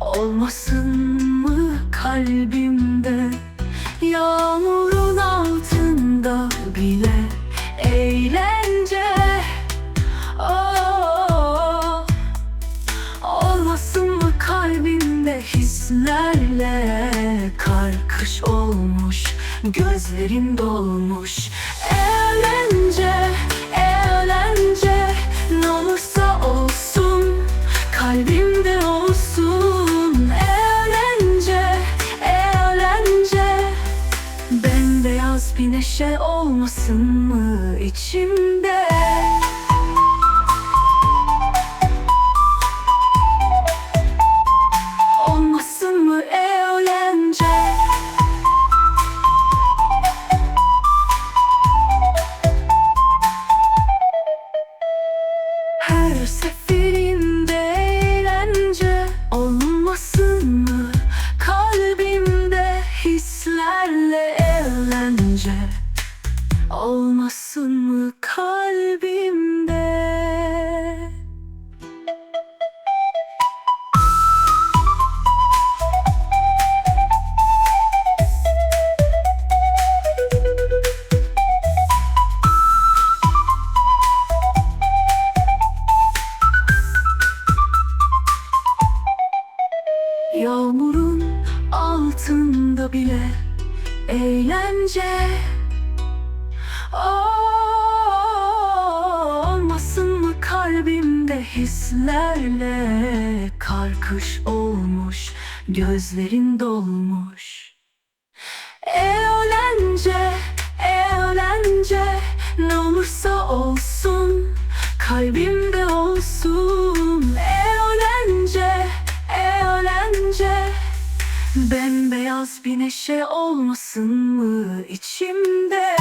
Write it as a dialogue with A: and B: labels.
A: olmasın mı kalbimde? Yağmurun altında bile eğlence. Olmasın mı kalbimde hislerle Kar kış olmuş gözlerin dolmuş kalbimde olsun. Eğlence, eğlence. Bembeyaz bir neşe olmasın mı içimde? Olmasın mı eğlence? Her seferinde eğlence Olmasın mı kalbimde? Yağmurun altında bile eğlence Olmasın mı kalbimde hislerle Kar kış olmuş gözlerin dolmuş? Eğlence, eğlence Ne olursa olsun Kalbimde olsun Bembeyaz bir neşe olmasın mı içimde